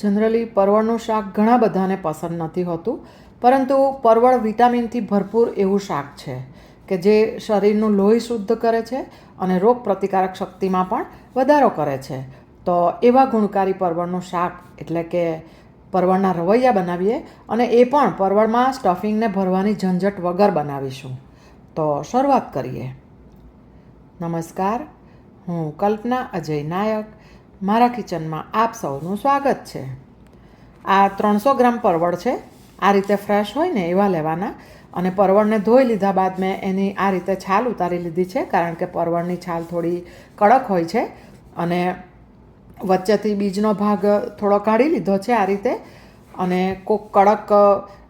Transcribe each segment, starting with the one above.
Generally પરવળનું શાક ઘણા બધાને પસંદ નથી હોતું, પરંતુ પરવળ વિટામિનથી ભરપૂર એવું શાક છે કે જે શરીરનું લોહી શુદ્ધ કરે છે અને રોગ પ્રતિકારક શક્તિમાં પણ વધારો કરે છે. તો એવા ગુણકારી પરવળનું શાક એટલે કે પરવળના રવૈયા બનાવીએ અને એ પણ પરવળમાં સ્ટફિંગને ભરવાની ઝંઝટ વગર બનાવીશું. તો શરૂઆત કરીએ. નમસ્કાર, હું કલ્પના અજય નાયક મારા કિચનમાં આપ સૌનું સ્વાગત છે. આ ત્રણસો ગ્રામ પરવળ છે. આ રીતે ફ્રેશ હોય ને એવા લેવાના અને પરવળને ધોઈ લીધા બાદ મેં એની આ રીતે છાલ ઉતારી લીધી છે, કારણ કે પરવળની છાલ થોડી કડક હોય છે અને વચ્ચેથી બીજનો ભાગ થોડો કાઢી લીધો છે આ રીતે અને કોક કડક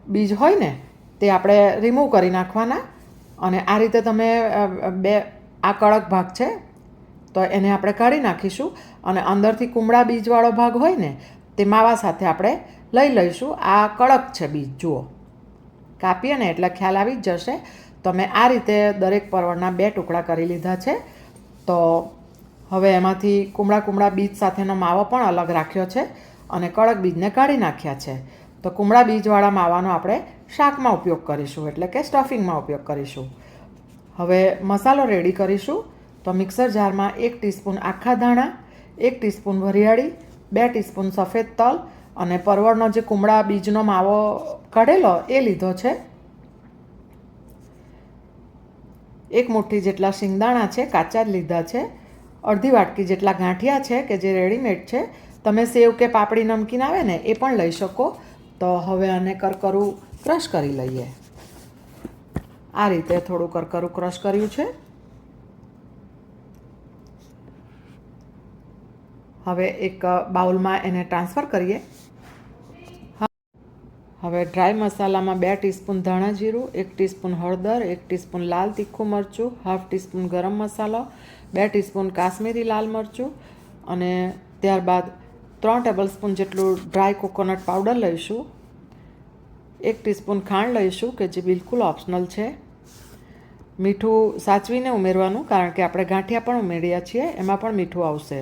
બીજ હોય ને તે આપણે રિમૂવ કરી નાખવાના અને આ રીતે તમે બે, આ કડક ભાગ છે તો એને આપણે કાઢી નાખીશું અને અંદરથી કુમળા બીજવાળો ભાગ હોય ને, તે માવા સાથે આપણે લઈ લઈશું. આ કડક છે બીજ, જુઓ. કાપીએ ને એટલે ખ્યાલ આવી જ જશે. તો મેં આ રીતે દરેક પરવળના બે ટુકડા કરી લીધા છે. તો હવે એમાંથી કુમળા કુમળા બીજ સાથેનો માવો પણ અલગ રાખ્યો છે અને કડક બીજને કાઢી નાખ્યા છે. તો કુમળા બીજવાળા માવાનો આપણે શાકમાં ઉપયોગ કરીશું, એટલે કે સ્ટફિંગમાં ઉપયોગ કરીશું. હવે મસાલો રેડી કરીશું. તો મિક્સર જારમાં એક ટીસ્પૂન આખા ધાણા, એક ટીસ્પૂન વરિયાળી, બે ટીસ્પૂન સફેદ તલ અને પરવળનો જે કુમળા બીજનો માવો કાઢેલો એ લીધો છે. એક મુઠ્ઠી જેટલા શિંગદાણા છે, કાચા જ લીધા છે. અડધી વાટકી જેટલા ગાંઠિયા છે કે જે રેડીમેડ છે. તમે સેવ કે પાપડી નમકીન આવે ને એ પણ લઈ શકો. તો હવે આને કરકરું ક્રશ કરી લઈએ. આ રીતે થોડું કરકરું ક્રશ કર્યું છે. હવે એક બાઉલમાં એને ટ્રાન્સફર કરીએ. હવે ડ્રાય મસાલામાં બે ટીસ્પૂન ધાણા જીરું, એક ટીસ્પૂન હળદર, એક ટીસ્પૂન લાલ તીખું મરચું, હાફ ટીસ્પૂન ગરમ મસાલો, બે ટીસ્પૂન કાશ્મીરી લાલ મરચું અને ત્યારબાદ ત્રણ ટેબલ સ્પૂન જેટલું ડ્રાય કોકોનટ પાવડર લઈશું. એક ટીસ્પૂન ખાંડ લઈશું, કે જે બિલકુલ ઓપ્શનલ છે. મીઠું સાચવીને ઉમેરવાનું, કારણ કે આપણે ગાંઠિયા પણ ઉમેર્યા છીએ, એમાં પણ મીઠું આવશે.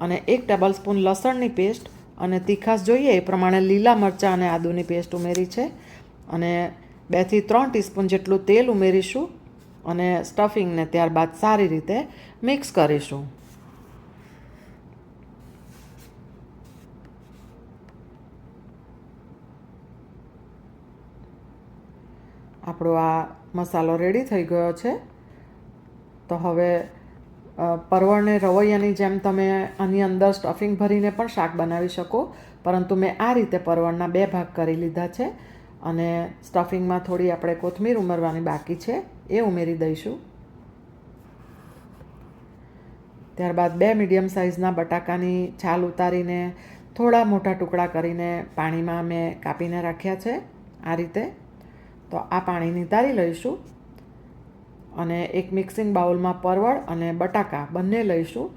અને એક ટેબલ સ્પૂન લસણની પેસ્ટ અને તીખાશ જોઈએ એ પ્રમાણે લીલા મરચાં અને આદુની પેસ્ટ ઉમેરી છે. અને બેથી ત્રણ ટીસ્પૂન જેટલું તેલ ઉમેરીશું અને સ્ટફિંગને ત્યારબાદ સારી રીતે મિક્સ કરીશું. આપણો આ મસાલો રેડી થઈ ગયો છે. તો હવે પરવળને રવૈયાની જેમ તમે આની અંદર સ્ટફિંગ ભરીને પણ શાક બનાવી શકો. પરંતુ મેં આ રીતે પરવળના બે ભાગ કરી લીધા છે. અને સ્ટફિંગમાં થોડી આપણે કોથમીર ઉમેરવાની બાકી છે. એ ઉમેરી દઈશું. ત્યારબાદ બે મીડિયમ સાઇઝના બટાકાની છાલ ઉતારીને થોડા મોટા ટુકડા કરીને પાણીમાં મેં કાપીને રાખ્યા છે આ રીતે. તો આ પાણી નિતારી લઈશું. અને એક મિક્સિંગ બાઉલમાં પરવળ અને બટાકા બંને લઈશું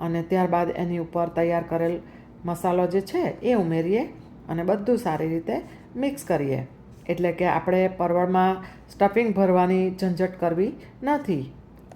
અને ત્યારબાદ એની ઉપર તૈયાર કરેલ મસાલો જે છે એ ઉમેરીએ અને બધું સારી રીતે મિક્સ કરીએ. એટલે કે આપણે પરવળમાં સ્ટફિંગ ભરવાની ઝંઝટ કરવી નથી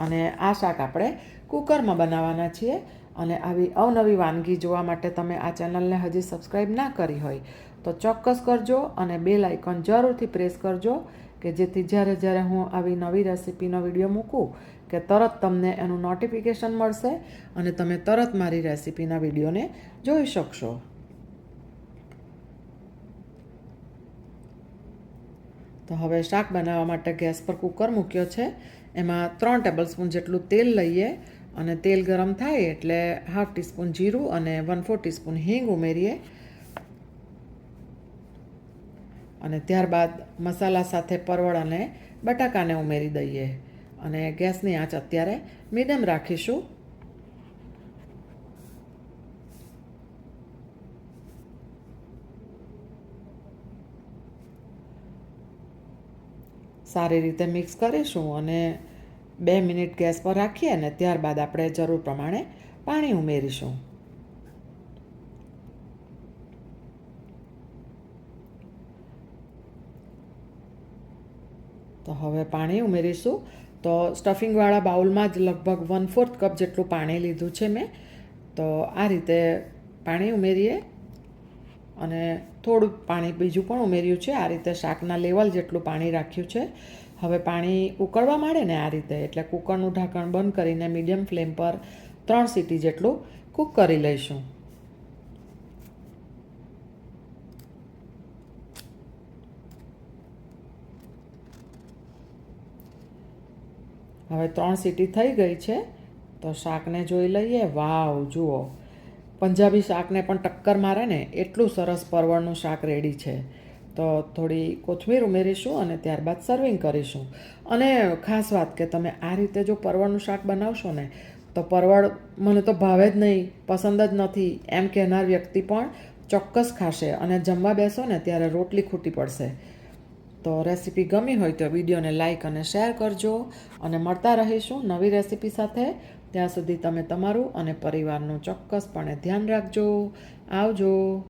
અને આ શાક આપણે કુકરમાં બનાવવાના છીએ અને આવી અવનવી વાનગી જોવા માટે તમે આ ચેનલને હજી સબસ્ક્રાઈબ ના કરી હોય તો ચોક્કસ કરજો અને બેલ આઇકોન જરૂરથી પ્રેસ કરજો કે જેથી જ્યારે જ્યારે હું આવી નવી રેસીપીનો વીડિયો મૂકું, કે તરત તમને એનું નોટિફિકેશન મળશે અને તમે તરત મારી રેસીપીના વિડીયોને જોઈ શકશો. તો હવે શાક બનાવવા માટે ગેસ પર કુકર મૂક્યો છે. એમાં ત્રણ ટેબલ સ્પૂન જેટલું તેલ લઈએ અને તેલ ગરમ થાય એટલે હાફ ટીસ્પૂન જીરું અને વન ફોર ટીસ્પૂન હિંગ ઉમેરીએ. અને ત્યારબાદ મસાલા સાથે પરવળ અને બટાકાને ઉમેરી દઈએ. અને ગેસની આંચ અત્યારે મીડિયમ રાખીશું. સારી રીતે મિક્સ કરીશું અને બે મિનિટ ગેસ પર રાખીએ અને ત્યારબાદ આપણે જરૂર પ્રમાણે પાણી ઉમેરીશું. તો હવે પાણી ઉમેરીશું. તો સ્ટફિંગવાળા બાઉલમાં જ લગભગ વન ફોર્થ કપ જેટલું પાણી લીધું છે મેં. તો આ રીતે પાણી ઉમેરીએ. અને થોડું પાણી બીજું પણ ઉમેર્યું છે. આ રીતે શાકના લેવલ જેટલું પાણી રાખ્યું છે. હવે પાણી ઉકળવા માંડે ને આ રીતે. એટલે કુકરનું ઢાંકણ બંધ કરીને મીડિયમ ફ્લેમ પર ત્રણ સીટી જેટલું કૂક કરી લઈશું. હવે ત્રણ સીટી થઈ ગઈ છે, તો શાકને જોઈ લઈએ. વાવ, જુઓ. પંજાબી શાકને પણ ટક્કર મારે ને, એટલું સરસ પરવળનું શાક રેડી છે. તો થોડી કોથમીર ઉમેરીશું અને ત્યારબાદ સર્વિંગ કરીશું. અને ખાસ વાત કે તમે આ રીતે જો પરવળનું શાક બનાવશો ને, તો પરવળ મને તો ભાવે જ નહીં, પસંદ જ નથી. એમ કહેનાર વ્યક્તિ પણ ચોક્કસ ખાશે અને જમવા બેસો ને, ત્યારે રોટલી ખૂટી પડશે. તો રેસીપી ગમી હોય તો વિડીયોને લાઇક અને શેર કરજો અને મળતા રહીશું નવી રેસીપી સાથે. ત્યાં સુધી તમે તમારું અને પરિવારનું ચોક્કસપણે ધ્યાન રાખજો. આવજો.